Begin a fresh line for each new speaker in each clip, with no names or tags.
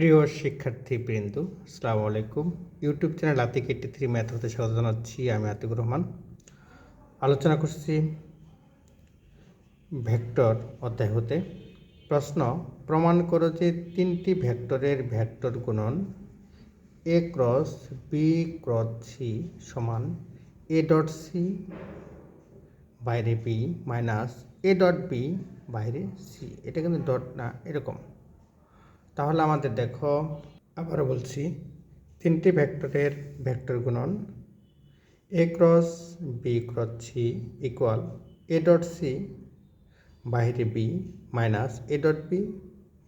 প্রিয় শিক্ষার্থী বৃন্দ আসসালামু আলাইকুম। YouTube channel Atik eighty three math হতে স্বাগত জানাচ্ছি, আমি আতিকুর রহমান। আলোচনা করছি ভেক্টর অধ্যায় হতে। প্রশ্ন, প্রমাণ করো যে তিনটি ভেক্টরের ভেক্টর গুণন A cross B cross C সমান এ ডট সি বাইরে B minus A dot B বাইরে সি এটা কিন্তু ডট না, এরকম। তাহলে আমাদের দেখো, আবারও বলছি, তিনটি ভেক্টরের ভেক্টর গুণন A cross B cross C equal A dot C বাইরে B minus A dot B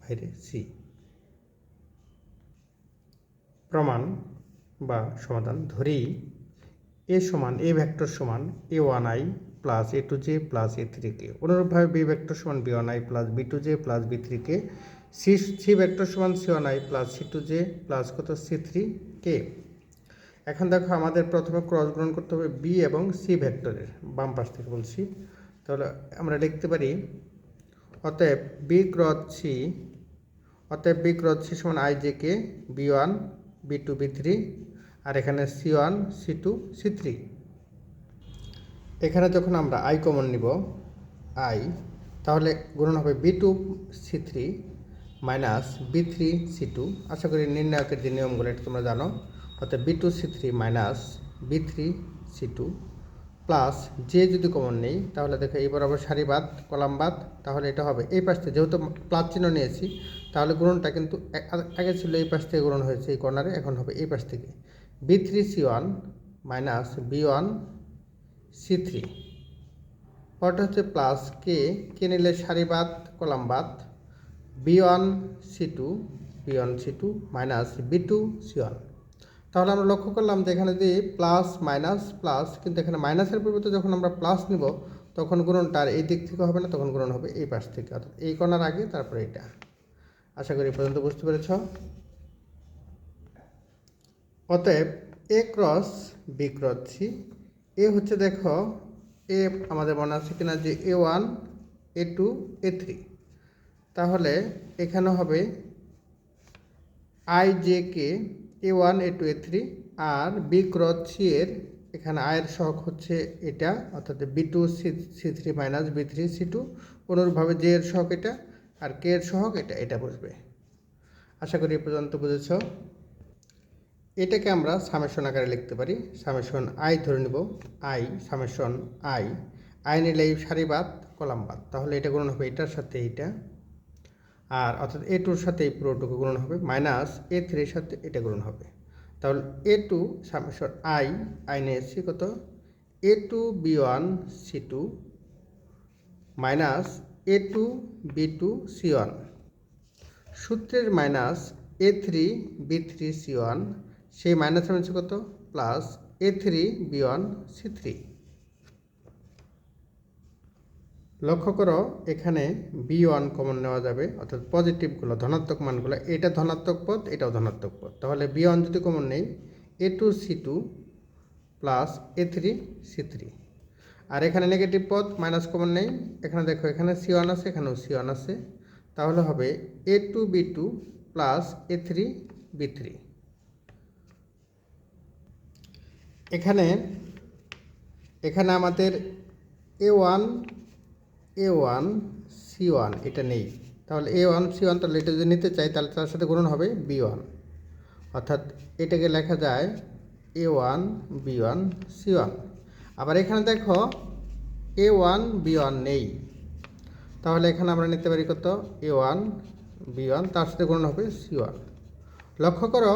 বাইরে সি প্রমাণ বা সমাধান ধরি এ সমান এ ভেক্টর সমান A one I plus A two J plus A three K অনুরূপভাবে বি ভেক্টর সমান B one I plus B two J plus B three K C C vector সমান C one I plus C two J plus কত? C three K. এখন দেখো আমাদের প্রথমে cross গ্রহণ করতে হবে বি এবং সি ভেক্টরের, বাম পাশ থেকে বলছি। তাহলে আমরা লিখতে পারি, অতএব বি ক্রস সি, অতএব বি ক্রস সি সমান I J K, B one, B two, B three, আর এখানে C one, C two, C three. এখানে যখন আমরা আই কমন নিব, আই, তাহলে গুণন হবে B two, C three minus B three C two. আশা করি নির্ণায়কের যে নিয়মগুলো, এটা তোমরা জানো। অর্থাৎ B two C three minus B three C two plus যে যদি কমন নেই, তাহলে দেখো এই বরাবর সারিবাদ কলামবাদ তাহলে এটা হবে। এই পাশ থেকে যেহেতু প্লাস চিহ্ন নিয়েছি, তাহলে গুণনটা কিন্তু আগে ছিল এই পাশ থেকে গুণন হয়েছে এই কর্নারে এখন হবে এই পাশ থেকে। B three C one minus B one C three. পরটা হচ্ছে প্লাস কে কে নিলে সারিবাদ কলামবাদ B one C two B one C two minus B two C one তাহলে আমরা লক্ষ্য করলাম যে এখানে যদি প্লাস মাইনাস প্লাস কিন্তু এখানে মাইনাসের পরিবর্তে যখন আমরা প্লাস নিব, তখন গুণনটা আর এই দিক থেকে হবে না, তখন গুণন হবে এই পাশ থেকে, অর্থাৎ এই কণার আগে, তারপরে এটা আশা করি পর্যন্ত বুঝতে পেরেছ। অতএব A cross B cross C এ হচ্ছে দেখো এ আমাদের মনে আছে কিনা যে A one A two A three তাহলে এখানে হবে I J K A one A two A three R B cross C এর এখানে আয়ের সহগ হচ্ছে এটা, অর্থাৎ B two C C three minus B three C two অনুরূপভাবে জে এর সহগ এটা আর কে এর সহগ এটা এটা বসবে। আশা করি এ পর্যন্ত বুঝেছ। এটাকে আমরা সামেশন আকারে লিখতে পারি। সামেশন আই ধরে নেব। আই সামেশন আই আই নিলে এই সারিবাদ, কলামবাদ। তাহলে এটা গুণন হবে এটার সাথে এইটা। আর অর্থাৎ এ টুর সাথে এই পুরোটুকু গুণন হবে মাইনাস এ থ্রির সাথে এটা গুণন হবে। তাহলে A two summation I I নিয়েছি কত? A two B one C two minus A two B two C one সূত্রের minus A three B three C one সেই মাইনাস হচ্ছে কত? Plus A three B one C three লক্ষ্য করো, এখানে B one common নেওয়া যাবে, অর্থাৎ পজিটিভগুলো ধনাত্মক মানগুলো, এটা ধনাত্মক পদ, এটাও ধনাত্মক পদ। তাহলে বি ওয়ান যদি কমন নেই A two C two plus A three C three আর এখানে নেগেটিভ পদ মাইনাস কমন নেই, এখানে দেখো, এখানে সি ওয়ান আছে, এখানেও সি ওয়ান আছে। তাহলে হবে A two B two plus A three B three এখানে এখানে আমাদের A one A one C one এটা নেই। তাহলে এ ওয়ান সি ওয়ান তাহলে এটা যদি নিতে চাই, তাহলে তার সাথে গুণন হবে বি ওয়ান অর্থাৎ এটাকে লেখা যায় A one B one C one আবার এখানে দেখো এ ওয়ান বি ওয়ান নেই। তাহলে এখানে আমরা নিতে পারি কত? এ ওয়ান বি ওয়ান তার সাথে গুণন হবে সি ওয়ান লক্ষ্য করো,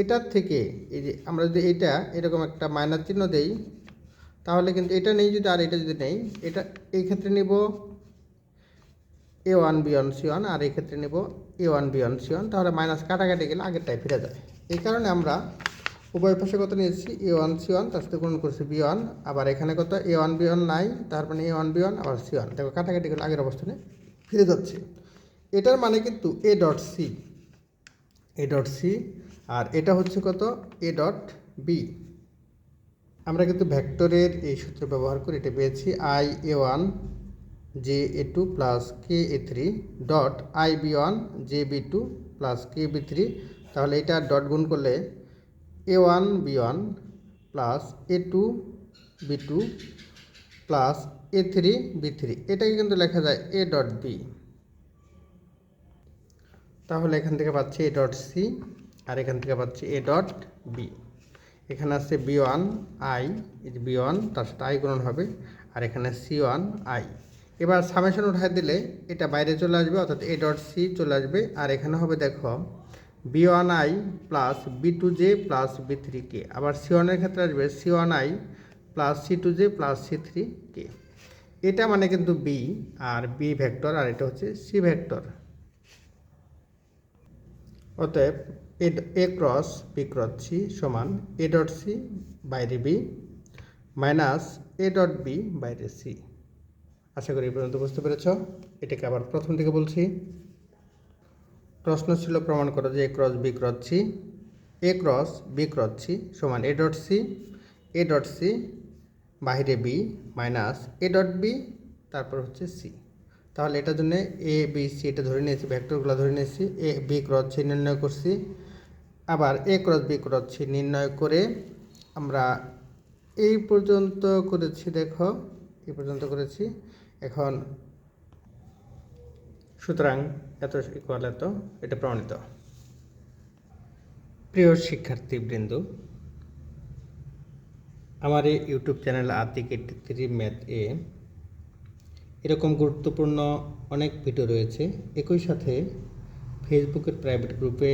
এটার থেকে, এই যে আমরা যদি এটা এরকম একটা মাইনাস চিহ্ন দেই, তাহলে কিন্তু এটা নেই যদি আর এটা যদি নেই, এটা এই ক্ষেত্রে নিব A one B one C one আর এই ক্ষেত্রে নেব A one B one C one তাহলে মাইনাস কাটাকাটি গেলে আগেরটাই ফিরে যায়। এই কারণে আমরা উভয় পাশে কত নিয়েছি? এ ওয়ান সি ওয়ান তার সাথে গুণ করছি বি ওয়ান আবার এখানে কত? এ ওয়ান বি ওয়ান নাই তার মানে এ ওয়ান বি ওয়ান আবার সি ওয়ান দেখো কাটাকাটি গেলে আগের অবস্থানে ফিরে যাচ্ছে। এটার মানে কিন্তু A dot C A dot C আর এটা হচ্ছে কত? এ ডট বি আমরা কিন্তু ভেক্টরের এই সূত্র ব্যবহার করে এটা পেয়েছি। I A one J A two plus K A three dot I B one J B two plus K B three তাহলে এটা ডট গুণ করলে A one B one plus A two B two plus A three B three এটাকে কিন্তু লেখা যায় A dot B তাহলে এখান থেকে পাচ্ছি এ ডট সি আর এখান থেকে পাচ্ছি এ ডট বি এখানে আছে B one I B one তার সাথে আই গুণন হবে, আর এখানে সি ওয়ান আই এবার সামেশন উঠায় দিলে এটা বাইরে চলে আসবে, অর্থাৎ এ ডট সি চলে আসবে। আর এখানে হবে দেখো B one I plus B two J plus B three K আবার সি ওয়ানের ক্ষেত্রে আসবে C one I plus C two J plus C three K এটা মানে কিন্তু বি আর বি ভেক্টর আর এটা হচ্ছে সি ভেক্টর অতএব A A cross B cross C সমান এ ডট সি বাইরে B minus A dot B বাইরে সি আশা করি পর্যন্ত বুঝতে পেরেছ। এটাকে আবার প্রথম থেকে বলছি। প্রশ্ন ছিল প্রমাণ করো যে A cross B cross C. A cross B cross C সমান A dot C. A dot C বাইরে B minus A dot B, তারপর হচ্ছে সি। তাহলে এটার জন্য এ, বি, সি, এটা ধরে নিয়েছি, ভেক্টরগুলো ধরে নিয়েছি। এ, বি ক্রস সি নির্ণয় করছি। আবার A cross B cross C নির্ণয় করে আমরা এই পর্যন্ত করেছি, দেখো। এই পর্যন্ত করেছি। এখন সুতরাং এত ইকুয়াল এত, এটা প্রমাণিত প্রিয় শিক্ষার্থী শিক্ষার্থীবৃন্দ, আমার এই YouTube channel Atik eighty three math এ, এরকম গুরুত্বপূর্ণ অনেক ভিডিও রয়েছে। একই সাথে ফেসবুকের প্রাইভেট গ্রুপে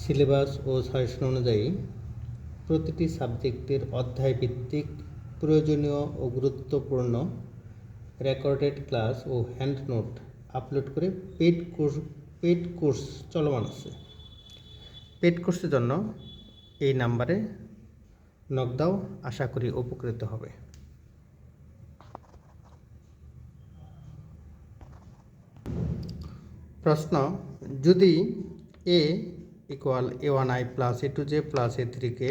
সিলেবাস ও সাজেশন অনুযায়ী প্রতিটি সাবজেক্টের অধ্যায় ভিত্তিক প্রয়োজনীয় ও গুরুত্বপূর্ণ রেকর্ডেড ক্লাস ও হ্যান্ড নোট আপলোড করে পেড কোর্স পেড কোর্স চলমান আছে। পেড কোর্সের জন্য এই নাম্বারে নক দাও, আশা করি উপকৃত হবে। প্রশ্ন, যদি A equal A one I plus A two J plus A three K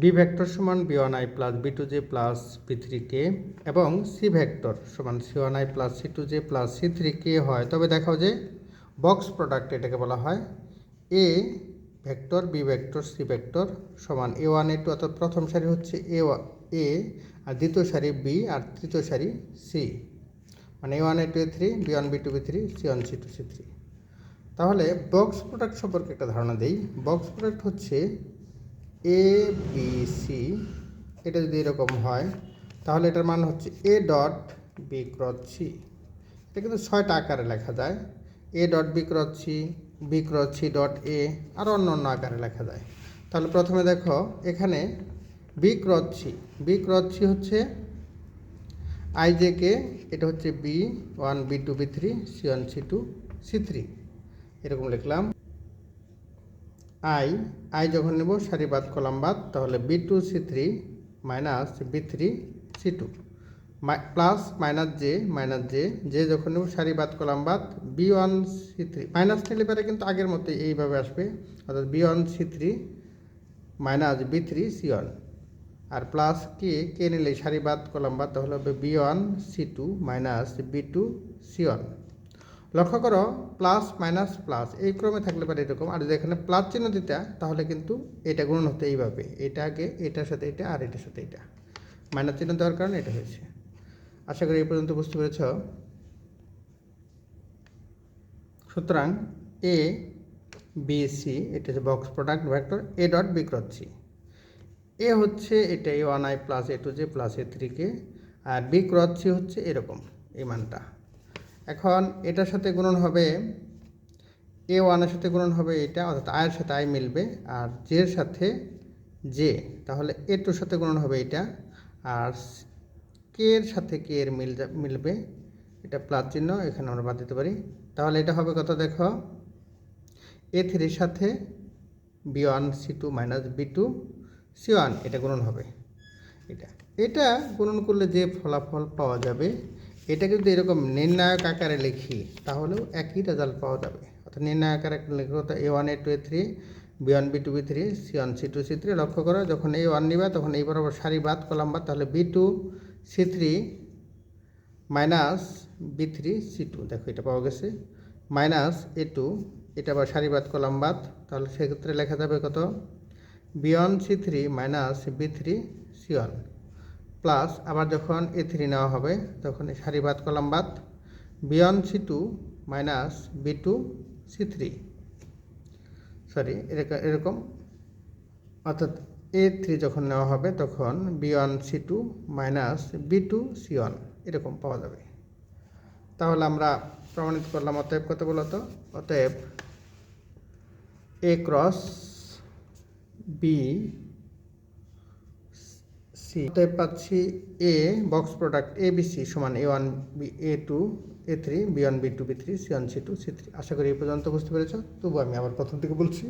B vector সমান B one I plus B two J plus B three K এবং সি ভেক্টর সমান C one I plus C two J plus C three K হয়। তবে দেখাও যে box product এটাকে বলা হয় A vector B vector C vector সমান এ ওয়ান এ টু অর্থাৎ প্রথম সারি হচ্ছে এ এ আর দ্বিতীয় সারি বি আর তৃতীয় সারি সি মানে A one A two A three B one B two B three C one C two C three তাহলে বক্স প্রোডাক্ট সম্পর্কে একটা ধারণা দিই। বক্স প্রোডাক্ট হচ্ছে এ বি সি এটা যদি এরকম হয়, তাহলে এটার মান হচ্ছে A dot B cross C এটা কিন্তু ছয়টা আকারে লেখা যায়। A dot B cross C B cross C dot A আর অন্য অন্য আকারে লেখা যায়। তাহলে প্রথমে দেখো, এখানে B cross C B cross C হচ্ছে আই জে কে এটা হচ্ছে B one B two B three C one C two C three এরকম লিখলাম। আই আই যখন নেব সারি বাদ কলাম বাদ, তাহলে B two C three minus B three C two. Plus minus J minus J J যখন নেব সারি বাদ কলাম বাদ, B one C three, minus নিলে পরে কিন্তু আগের মতো এইভাবে আসবে, অর্থাৎ B one C three minus B three C one. আর প্লাস কে কে নিলে সারি বাদ কলাম বাদ, তাহলে হবে B one C two minus B two C one. লক্ষ্য করো প্লাস মাইনাস প্লাস এই ক্রমে থাকলে পারে এরকম। আর যদি এখানে প্লাস চিহ্ন দিতে, তাহলে কিন্তু এটা গুণন হতে এইভাবে। এটা আগে, এটার সাথে এটা, আর এটার সাথে এটা। মাইনাস চিহ্ন দেওয়ার কারণে এটা হয়েছে। আশা করি এই পর্যন্ত বুঝতে পেরেছ। সুতরাং এ বি সি এটা হচ্ছে box product vector A dot B cross C A হচ্ছে এটা A one I plus A two J plus A three K R B cross C হচ্ছে এরকম, এই মানটা। এখন এটার সাথে গুণন হবে, এ ওয়ানের সাথে গুণন হবে এটা, অর্থাৎ আয়ের সাথে আয় মিলবে, আর জের সাথে জে, তাহলে এ টুর সাথে গুণন হবে এটা, আর কে এর সাথে কে এর মিল মিলবে, এটা প্লাস চিহ্ন, এখানে আমরা বাদ দিতে পারি। তাহলে এটা হবে কত দেখো? এ থ্রির সাথে B one, C two minus B two, C one, এটা গুণন হবে। এটা এটা গুণন করলে যে ফলাফল পাওয়া যাবে এটাকে যদি এরকম নির্ণায়ক আকারে লিখি, তাহলেও একই রেজাল্ট পাওয়া যাবে। অর্থাৎ নির্ণায়ক আকারে লিখব তো A one A two A three B one B two B three C one C two C three লক্ষ্য করো, যখন এ ওয়ান নিবা, তখন এই বরাবর সারি বাদ, কলাম বাদ, তাহলে B two C three minus B three C two দেখো এটা পাওয়া গেছে। মাইনাস এ টু এটা আবার সারিবাদ কলাম বাদ, তাহলে সেক্ষেত্রে লেখা যাবে কত? B one C three minus B three C one plus আবার যখন এ থ্রি নেওয়া হবে, তখন এই সারিবাদ কলাম বাদ B one C two minus B two C three sorry এরকম এরকম। অর্থাৎ এ থ্রি যখন নেওয়া হবে, তখন B one C two minus B two C one এরকম পাওয়া যাবে। তাহলে আমরা প্রমাণিত করলাম অতএব কত বলতো অতএব এ ক্রস বি সি। অতএব পাচ্ছি A box product A B C সমান A one B A two A three B one B two B three C one C two C three আশা করি এই পর্যন্ত বুঝতে পেরেছ। তবু আমি আবার প্রথম থেকে বলছি।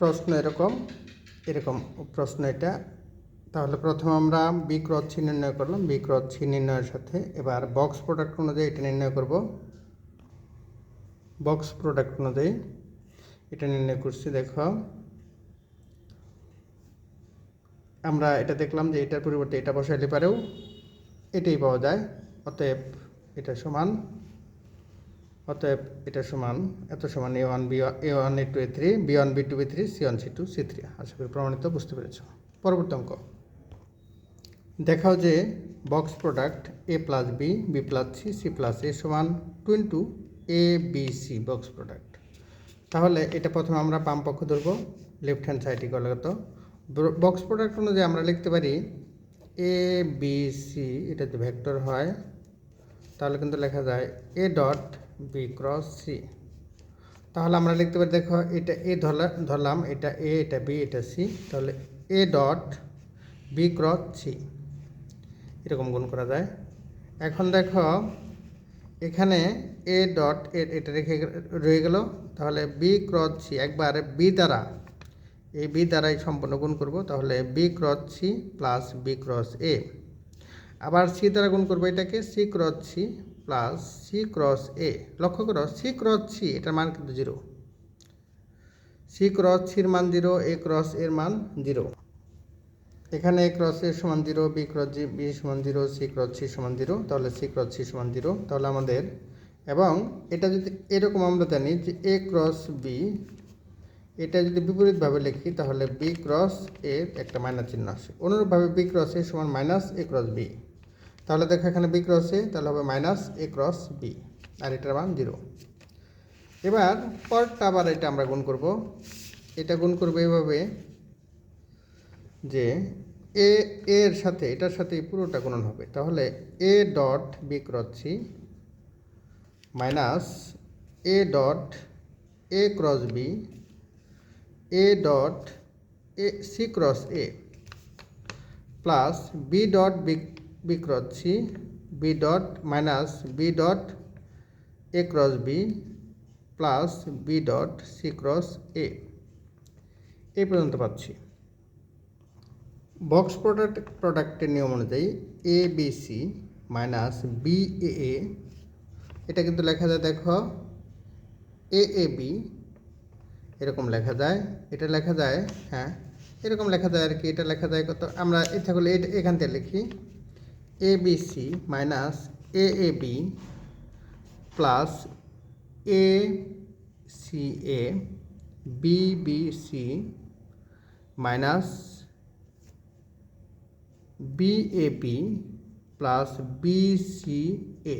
প্রশ্ন এরকম এরকম প্রশ্ন এটা। তাহলে প্রথমে আমরা বি ক্রচ্ছি নির্ণয় করলাম। বি ক্রচ্ছি নির্ণয়ের সাথে এবার বক্স প্রোডাক্ট অনুযায়ী এটা নির্ণয় করব। বক্স প্রোডাক্ট অনুযায়ী এটা নির্ণয় করছি, দেখো। আমরা এটা দেখলাম যে এটার পরিবর্তে এটা বসাইলে পারেও এটাই পাওয়া যায়। অতএব এটা সমান, অতএব এটা সমান, এত সমান A one B A one A two A three B one B two B three C one C two C three আশা করি প্রমাণিত, বুঝতে পেরেছ। পরবর্তী অঙ্ক। দেখাও যে box product A plus B B plus C C plus A সমান two into A B C box product তাহলে এটা প্রথমে আমরা বাম পক্ষ ধরবো লেফট হ্যান্ড সাইডে গলত বক্স প্রোডাক্ট অনুযায়ী আমরা লিখতে পারি এ বি সি এটা যদি ভেক্টর হয়, তাহলে কিন্তু লেখা যায় A dot B cross C তাহলে আমরা লিখতে পারি, দেখো এটা এ ধরলাম, এটা এ এটা বি এটা সি তাহলে A dot B cross C এরকম গুণ করা যায়। এখন দেখো, এখানে এ ডট এটা রেখে রয়ে গেল, তাহলে বি ক্রস সি একবার বি দ্বারা এই বি দ্বারাই সম্পূর্ণ গুণ করব, তাহলে B cross C plus B cross A আবার সি দ্বারা গুণ করব এটাকে C cross C plus C cross A লক্ষ্য করো সি ক্রস সি এটার মান কিন্তু জিরো সি ক্রস সির মান জিরো এ ক্রস এর মান জিরো এখানে এ ক্রস এর সমান zero B cross G B সমান জিরো সি ক্রস সি সমান জিরো তাহলে সি ক্রস সি সমান জিরো তাহলে আমাদের, এবং এটা যদি এরকম আমরা জানি যে এ ক্রস বি এটা যদি বিপরীতভাবে লিখি, তাহলে বি ক্রস এ একটা মাইনাস চিহ্ন আসে। অনুরূপভাবে বি ক্রস এ সমান মাইনাস এ ক্রস বি তাহলে দেখো এখানে বি ক্রস এ তাহলে হবে মাইনাস এ ক্রস বি আর এটার মান জিরো এবার পরটা আবার এটা আমরা গুণ করব। এটা গুণ করব এভাবে যে এ এর সাথে, এটার সাথে পুরোটা গুণন হবে। তাহলে A dot B cross C minus A dot A cross B A dot A C cross A plus B dot B B cross C B dot minus B dot A cross B plus B dot C cross A এই পর্যন্ত পাচ্ছি। Box product প্রোডাক্টের নিয়ম অনুযায়ী A B C minus B A এটা কিন্তু লেখা যায়, দেখো এ এ বি এরকম লেখা যায়, এটা লেখা যায় হ্যাঁ এরকম লেখা যায় আর কি, এটা লেখা যায় কত, আমরা ইচ্ছা করলে এখান থেকে লিখি A B C minus A A B plus A C A B B C minus B A B plus B C A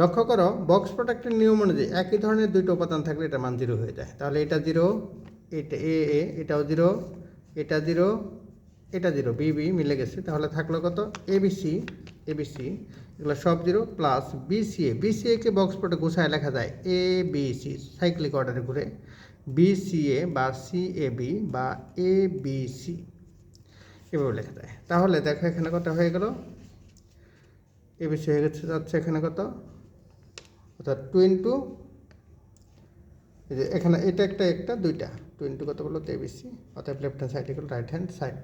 লক্ষ্য করো বক্স প্রোডাক্টের নিয়ম অনুযায়ী একই ধরনের দুইটা উপাদান থাকলে এটা মান জিরো হয়ে যায়। তাহলে এটা জিরো এটা এ এ এটাও জিরো এটা জিরো এটা জিরো বি বি মিলে গেছে। তাহলে থাকল কত? A B C A B C এগুলো সব zero plus B C A B C একে বক্স প্রোডাক্ট গুছায় লেখা যায় এ বি সি সাইক্লিক অর্ডারে ঘুরে। বি সি এ বা সি এ বি বা এ বি সি এভাবে লেখা যায়। তাহলে দেখো এখানে কত হয়ে গেল? এবিসি হয়ে গেছে, যাচ্ছে এখানে কত? অর্থাৎ টু ইন্টু এই যে এখানে এটা একটা একটা, দুইটা। টু ইন্টু কত বলল? তো এবিসি অর্থাৎ left hand side equal right hand side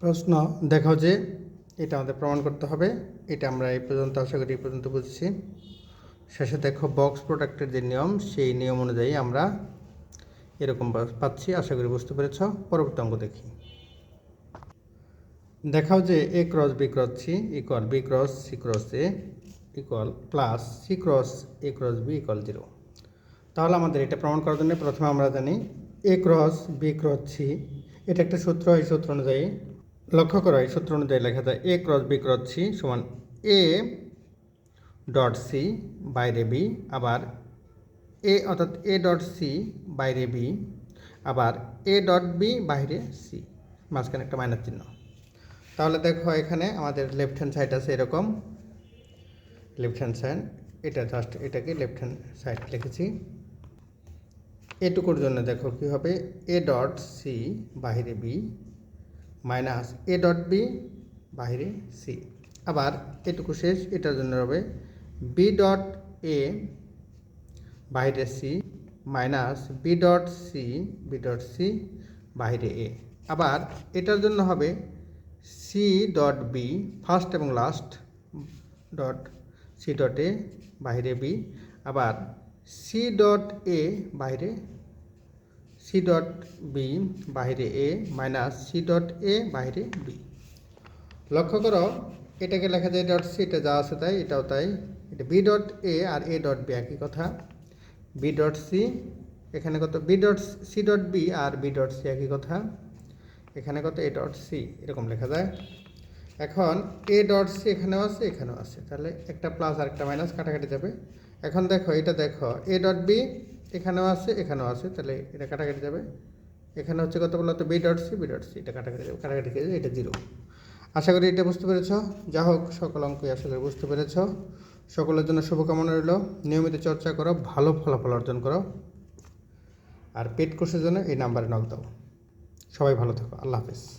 প্রশ্ন দেখাও যে এটা আমাদের প্রমাণ করতে হবে। এটা আমরা এই পর্যন্ত, আশা করি এই পর্যন্ত বুঝেছি। শেষে দেখো বক্স প্রোডাক্টের যে নিয়ম, সেই নিয়ম অনুযায়ী আমরা এরকম পাচ্ছি, আশা করি বুঝতে পেরেছ। পরবর্তী অঙ্ক দেখি। দেখাও যে A cross B cross C equal B cross C cross A equal plus C cross A cross B equal zero তাহলে আমাদের এটা প্রমাণ করার জন্য প্রথমে আমরা জানি A cross B cross C এটা একটা সূত্র, এই সূত্র অনুযায়ী লক্ষ্য করা, এই সূত্র অনুযায়ী লেখা যায় A cross B cross C সমান এ ডট সি বাইরে বি আবার এ অর্থাৎ এ ডট সি বাইরে বি আবার এ ডট বি বাইরে সি মাঝখানে একটা মাইনাস চিহ্ন। তাহলে দেখো এখানে আমাদের লেফট হ্যান্ড সাইড আছে এরকম। লেফট হ্যান্ড সাইড এটা জাস্ট এটাকে লেফট হ্যান্ড সাইড লিখেছি। এটুকুর জন্য দেখো কী হবে এ ডট সি বাহিরে B minus A dot B বাহিরে সি আবার এটুকু শেষ, এটার জন্য হবে বি ডট এ বাইরে C minus B dot C B dot C বাইরে এ আবার এটার জন্য হবে সি ডট বি ফার্স্ট এবং last dot C dot A বাইরে বি আবার সি ডট এ বাইরে সি ডট বি বাইরে A minus C dot A বাইরে বি লক্ষ্য করো, এটাকে লেখা যায় ডট সি এটা যা আছে তাই, এটাও তাই। এটা বি ডট এ আর এ ডট বি একই কথা। বি ডট সি এখানে কত? B dot C dot B আর বি ডট সি একই কথা। এখানে কত? এ ডট সি এরকম লেখা যায়। এখন এ ডট সি এখানেও আছে এখানেও আছে। তাহলে একটা প্লাস আর একটা মাইনাস কাটাকাটি যাবে। এখন দেখো, এটা দেখো এ ডট বি এখানেও আছে এখানেও আছে। তাহলে এটা কাটাকাটি যাবে। এখানে হচ্ছে কত বলতো? B dot C B dot C এটা কাটাকাটি যাবে। কাটাকাটি গেলে এটা জিরো আশা করি এটা বুঝতে পেরেছ। যা হোক, সকল অঙ্কই আশা করি বুঝতে পেরেছ। সকলের জন্য শুভকামনা রইল। নিয়মিত চর্চা করো, ভালো ফলাফল অর্জন করো। আর পেট কোর্সের জন্য এই নাম্বারে নক দাও। সবাই ভালো থাকো। আল্লাহ হাফেজ।